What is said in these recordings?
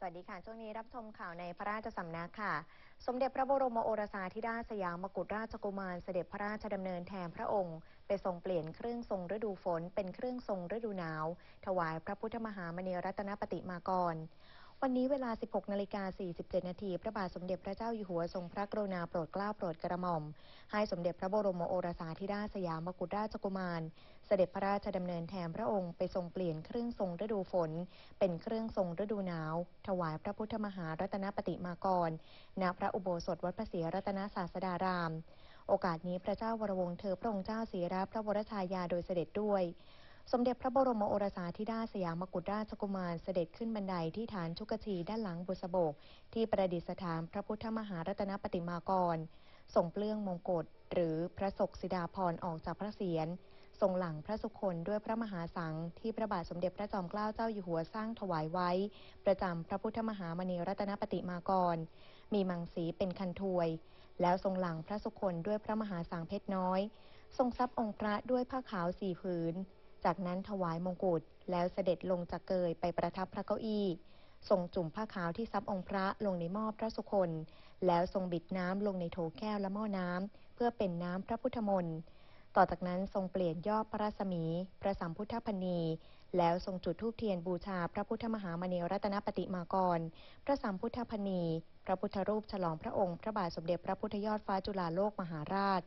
สวัสดีค่ะ ช่วงนี้รับชมข่าวในพระราชสำนักค่ะ สมเด็จพระบรมโอรสาธิราชสยามมกุฎราชกุมารเสด็จพระราชดำเนินแทนพระองค์ ไปทรงเปลี่ยนเครื่องทรงฤดูฝน เป็นเครื่องทรงฤดูหนาว ถวายพระพุทธมหามณีรัตนปฏิมากร วันนี้เวลา 16 นาฬิกา 47 นาที พระบาทสมเด็จพระเจ้าอยู่หัวทรงพระกรุณาโปรดเกล้าโปรดกระหม่อม ให้สมเด็จพระบรมโอรสาธิดาชสยามกุฎราชกุมาร เสด็จพระราชดำเนินแทนพระองค์ไปทรงเปลี่ยนเครื่องทรงฤดูฝน เป็นเครื่องทรงฤดูหนาว ถวายพระพุทธมหารัตนปฏิมากร ณ พระอุโบสถวัดพระศรีรัตนศาสดาราม โอกาสนี้พระเจ้าวรวงศ์เธอพระองค์เจ้าศรีราพระวรชายาโดยเสด็จด้วย สมเด็จพระบรมโอรสาธิดาสยามกุฎราชกุมารเสด็จขึ้นบันไดที่ฐานชุกชีด้านหลังบุษบก ที่ประดิษฐานพระพุทธมหารัตนปฏิมากรส่งเปลื้องมงกุฎหรือพระศกสิดาพรออกจากพระเศียรทรงหลังพระสุคนด้วยพระมหาสังที่พระบาทสมเด็จพระจอมเกล้าเจ้าอยู่หัวสร้างถวายไว้ ประจำพระพุทธมหามณีรัตนปฏิมากร มีมังสีเป็นคันถวย แล้วทรงหลังพระสุคนด้วยพระมหาสังเพชรน้อย ทรงซับองค์พระด้วยผ้าขาวสี่ผืน จากนั้นถวายมงกุฎแล้วเสด็จลงจากเกยไปประทับพระเก้าอี้ ทรงจุ่มผ้าขาวที่ซับองค์พระลงในหม้อพระสุคน แล้วทรงบิดน้ำลงในโถแก้วและหม้อน้ำเพื่อเป็นน้ำพระพุทธมนต์ต่อจากนั้นทรงเปลี่ยนยอดพระรัศมี พระสัมพุทธพนีแล้วทรงจุดธูปเทียนบูชาพระพุทธมหามณีรัตนปฏิมากร พระสัมพุทธพนีพระพุทธรูปฉลองพระองค์ พระบาทสมเด็จพระพุทธยอดฟ้าจุฬาโลกมหาราช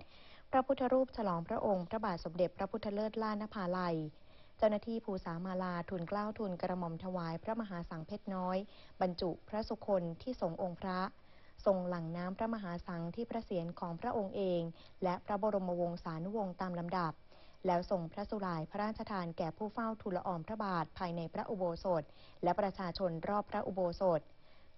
พระพุทธรูปฉลองพระองค์พระบาทสมเด็จพระพุทธเลิศล่านภาลัย เจ้าหน้าที่ภูษามาลาทุนเกล้าทุนกระหม่อมถวายพระมหาสังเพชรน้อย บรรจุพระสุคนที่สงองค์พระทรงหลั่งน้ำพระมหาสังที่พระเศียรของพระองค์เอง และพระบรมวงศานุวงศ์ตามลำดับ แล้วส่งพระสุรายพระราชทานแก่ผู้เฝ้าทูลออมพระบาทภายในพระอุโบสถ และประชาชนรอบพระอุโบสถ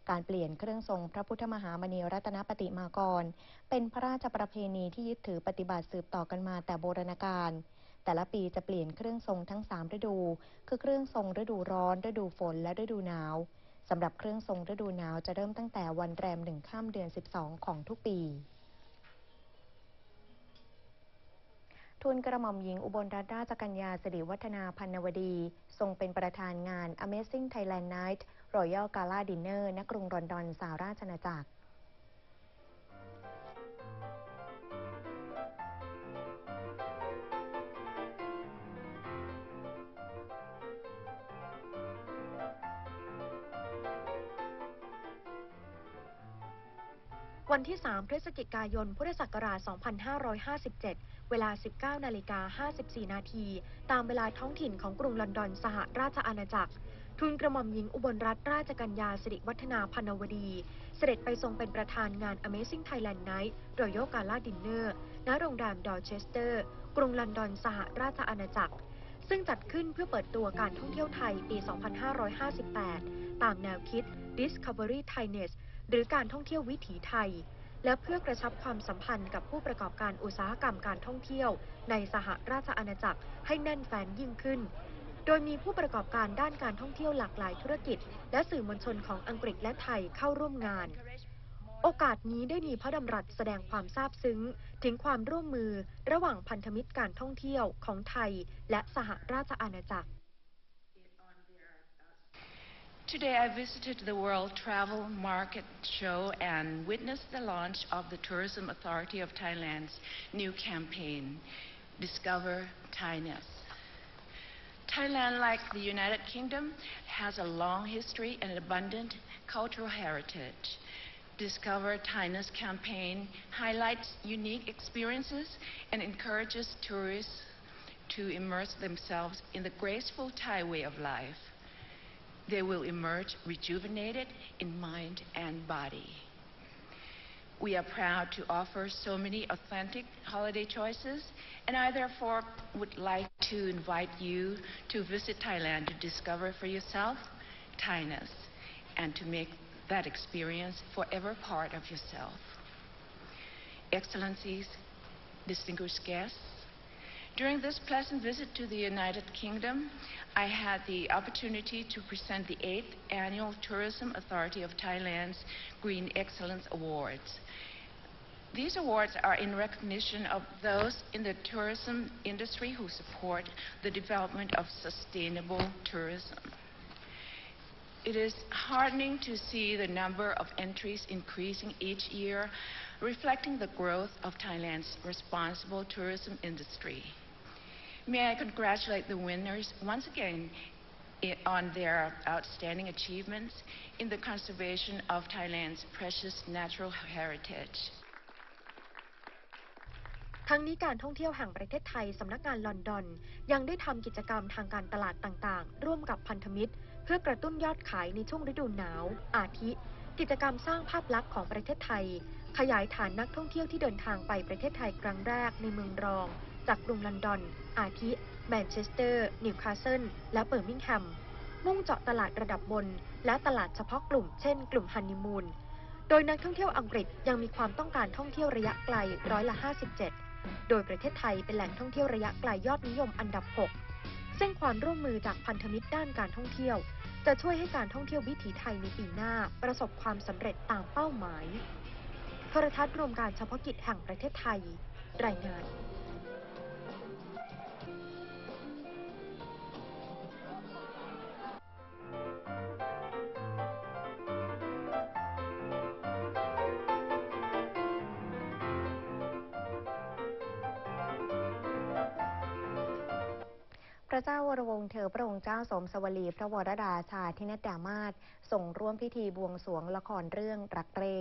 การเปลี่ยนเครื่องทรงพระพุทธมหามณีรัตนปฏิมากร เป็นพระราชประเพณีที่ยึดถือปฏิบัติสืบต่อกันมาแต่โบราณกาลแต่ละปีจะเปลี่ยนเครื่องทรงทั้ง 3 ฤดู คือเครื่องทรงฤดูร้อน ฤดูฝนและฤดูหนาวสำหรับเครื่องทรงฤดูหนาวจะเริ่มตั้งแต่วันแรมหนึ่งข้ามเดือน 12 ของทุกปีทูลกระหม่อมหญิงอุบลรัตนราชกัญญาสิริวัฒนาพันนวดี ทรงเป็นประธานงาน Amazing Thailand Night Royal Gala Dinner ณ กรุงลอนดอนสหราชอาณาจักรวันที่ 3 พฤศจิกายน พุทธศักราช 2557 เวลา 19 นาฬิกา 54 นาที ตามเวลาท้องถิ่นของกรุงลอนดอนสหราชอาณาจักรทูลกระหม่อมหญิงอุบลรัตนราชกัญญาสิริวัฒนาพันวดี เสด็จไปทรงเป็นประธานงาน Amazing Thailand Night Royal Gala Dinner ณ โรงแรมดอร์เชสเตอร์ กรุงลอนดอนสหราชอาณาจักร ซึ่งจัดขึ้นเพื่อเปิดตัวการท่องเที่ยวไทยปี 2558 ตามแนวคิด Discovery Thainess หรือการท่องเที่ยววิถีไทย และเพื่อกระชับความสัมพันธ์กับผู้ประกอบการอุตสาหกรรมการท่องเที่ยว ในสหราชอาณาจักรให้แน่นแฟนยิ่งขึ้น โดยมีผู้ประกอบการด้านการท่องเที่ยวหลากหลายธุรกิจ และสื่อมวลชนของอังกฤษและไทยเข้าร่วมงาน โอกาสนี้ได้มีพระดำรัสแสดงความซาบซึ้ง ถึงความร่วมมือระหว่างพันธมิตรการท่องเที่ยวของไทย และสหราชอาณาจักร Today I visited the World Travel Market Show and witnessed the launch of the Tourism Authority of Thailand's new campaign, Discover Thailand. Thailand, like the United Kingdom, has a long history and abundant cultural heritage. Discover Thailand's campaign highlights unique experiences and encourages tourists to immerse themselves in the graceful Thai way of life. They will emerge rejuvenated in mind and body. We are proud to offer so many authentic holiday choices, and I therefore would like to invite you to visit Thailand to discover for yourself Thailand and to make that experience forever part of yourself. Excellencies, distinguished guests, during this pleasant visit to the United Kingdom, I had the opportunity to present the 8th Annual Tourism Authority of Thailand's Green Excellence Awards. These awards are in recognition of those in the tourism industry who support the development of sustainable tourism. It is heartening to see the number of entries increasing each year, reflecting the growth of Thailand's responsible tourism industry. May I congratulate the winners once again on their outstanding achievements in the conservation of Thailand's precious natural heritage. ทั้งนี้การท่องเที่ยวแห่งประเทศไทยสำนักงานลอนดอน ยังได้ทำกิจกรรมทางการตลาดต่างๆ ร่วมกับพันธมิตร เพื่อกระตุ้นยอดขายในช่วงฤดูหนาว อาทิ กิจกรรมสร้างภาพลักษณ์ของประเทศไทย ขยายฐานนักท่องเที่ยวที่เดินทางไปประเทศไทยครั้งแรกในเมืองรอง จากกรุงลอนดอน อาทิ แมนเชสเตอร์ นิวคาสเซิล และเบอร์มิงแฮม มุ่งเจาะตลาดระดับบน และตลาดเฉพาะกลุ่ม เช่น กลุ่มฮันนีมูน โดยนักท่องเที่ยวอังกฤษยังมีความต้องการท่องเที่ยวระยะไกลร้อยละ 57 โดยประเทศไทยเป็นแหล่งท่องเที่ยวระยะไกลยอดนิยมอันดับ 6 ซึ่งความร่วมมือจากพันธมิตรด้านการท่องเที่ยว จะช่วยให้การท่องเที่ยววิถีไทยในปีหน้า ประสบความสำเร็จตามเป้าหมายโทรทัศน์รวมการเฉพาะกิจแห่งประเทศไทย รายงาน ระเจ้าวรวงศ์เธอพระองค์เจ้าสมสวลี พระวรดาชาธินดามาศส่งร่วมพิธีบวงสรวงละครเรื่องรักเร่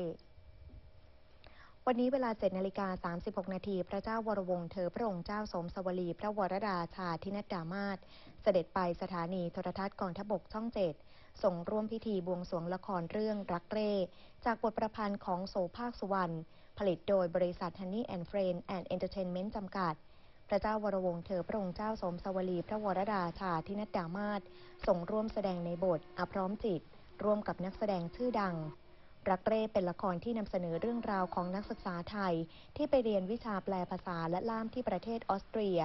วันนี้เวลา7นาฬิกา36 นาที พระเจ้าวรวงศ์เธอพระองค์เจ้าสมสวลี พระวรดาชาธินดามาศเสด็จไปสถานีโทรทัศน์กองทบกช่องเจ็ดส่งร่วมพิธีบวงสรวงละครเรื่องรักเร่ จากบทประพันธ์ของโสภาคสุวรรณ ผลิตโดยบริษัท Honey and Friend and Entertainment จำกัด พระเจ้าวรวงศ์เธอพระองค์เจ้าสมสวลีพระวรดาชาธินัดดามาศส่งร่วมแสดงในบทอพร้อมจิต ร่วมกับนักแสดงชื่อดังรักเร่เป็นละครที่นำเสนอเรื่องราวของนักศึกษาไทย ที่ไปเรียนวิชาแปลภาษาและล่ามที่ประเทศออสเตรีย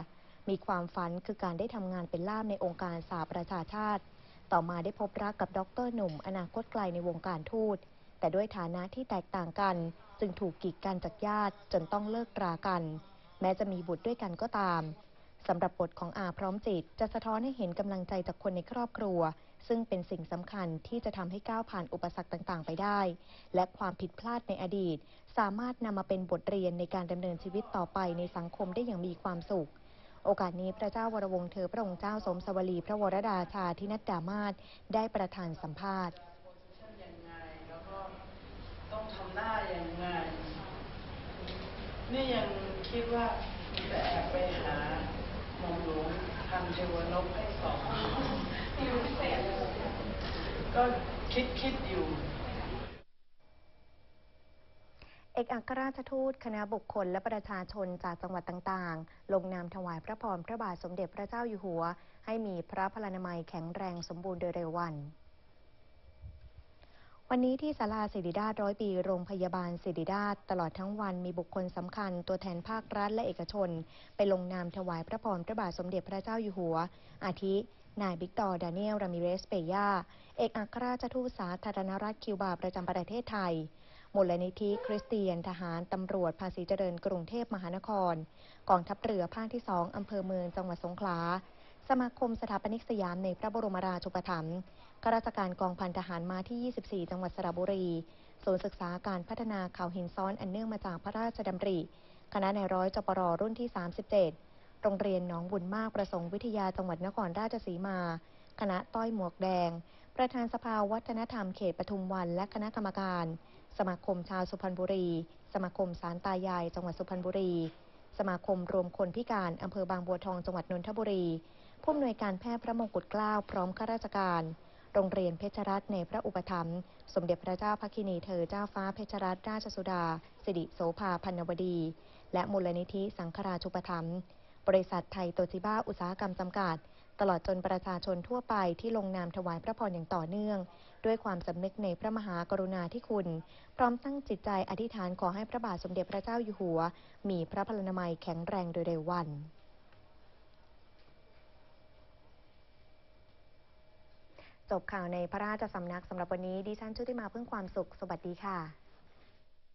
มีความฝันคือการได้ทำงานเป็นล่ามในองค์การสหประชาชาติ ต่อมาได้พบรักกับด็อกเตอร์หนุ่ม อนาคตไกลในวงการทูต แต่ด้วยฐานะที่แตกต่างกัน จึงถูกกีดกันจากญาติจนต้องเลิกรากัน แม้จะมีบุตรด้วยกันก็ตามสำหรับบทของอาพร้อมจิต จะสะท้อนให้เห็นกำลังใจจากคนในครอบครัว ซึ่งเป็นสิ่งสำคัญที่จะทำให้ก้าวผ่านอุปสรรคต่าง ๆ ไปได้ และความผิดพลาดในอดีต สามารถนำมาเป็นบทเรียนในการดำเนินชีวิตต่อไปในสังคมได้อย่างมีความสุข โอกาสนี้พระเจ้าวรวงศ์เธอพระองค์เจ้าสมสวลีพระวรดาชาธินัดดามาศได้ประธานสัมภาษณ์ต้องทำหน้ายังไง นี่ยังคิดว่าจะแอบไปหาหมอมหลวงพันเทวนพให้สอนก็คิดคิดอยู่เอกอัครราชทูตคณะบุคคลและประชาชนจากจังหวัดต่างๆ ลงนามถวายพระพรพระบาทสมเด็จพระเจ้าอยู่หัว ให้มีพระพลานามัยแข็งแรงสมบูรณ์โดยเร็ววัน วันนี้ที่ศาลาศิริราชร้อยปีโรงพยาบาลศิริราช ตลอดทั้งวันมีบุคคลสำคัญ ตัวแทนภาครัฐและเอกชน ไปลงนามถวายพระพรพระบาทสมเด็จพระเจ้าอยู่หัว อาทิ นายบิกตอร์ดาเนียล รามิเรสเปยาเอกอัครราชทูตสาธารณรัฐคิวบาประจำประเทศไทยมูลนิธิคริสเตียน ทหาร ตำรวจ ภาษีเจริญกรุงเทพมหานคร กองทัพเรือภาคที่สองอำเภอเมืองจังหวัดสงขลา สมาคมสถาปนิกสยามในพระบรมราชูปถัมภ์ข้าราชการกองพันทหารมาที่ 24 จังหวัดสระบุรี ศูนย์ศึกษาการพัฒนาเขาหินซ้อนอันเนื่องมาจากพระราชดำริ คณะนายร้อยจปรรุ่นที่ 37 โรงเรียนหนองบุญมากประสงค์วิทยาจังหวัดนครราชสีมา คณะต้อยหมวกแดง ประธานสภาวัฒนธรรมเขตปทุมวันและคณะกรรมการ สมาคมชาวสุพรรณบุรี สมาคมสารตายาย จังหวัดสุพรรณบุรี สมาคมรวมคนพิการอำเภอบางบัวทองจังหวัดนนทบุรี ผู้อำนวยการแพทย์พระมงกุฎเกล้าพร้อมข้าราชการ โรงเรียนเพชรรัตน์ในพระอุปถัมภ์สมเด็จพระเจ้าพระคินีเธอเจ้าฟ้าเพชรรัตนราชสุดา สิริโสภาพันนวดี และมูลนิธิสังฆราชุปถัมภ์บริษัทไทยโตชิบ้าอุตสาหกรรมจำกัด ตลอดจนประชาชนทั่วไปที่ลงนามถวายพระพรอย่างต่อเนื่อง ด้วยความสำนึกในพระมหากรุณาธิคุณ พร้อมตั้งจิตใจอธิษฐานขอให้พระบาทสมเด็จพระเจ้าอยู่หัว มีพระพลานามัยแข็งแรงโดยเร็ววัน จบข่าวในพระราชสำนักสำหรับวันนี้ดิฉันชุติมาพึ่งความสุข สวัสดีค่ะ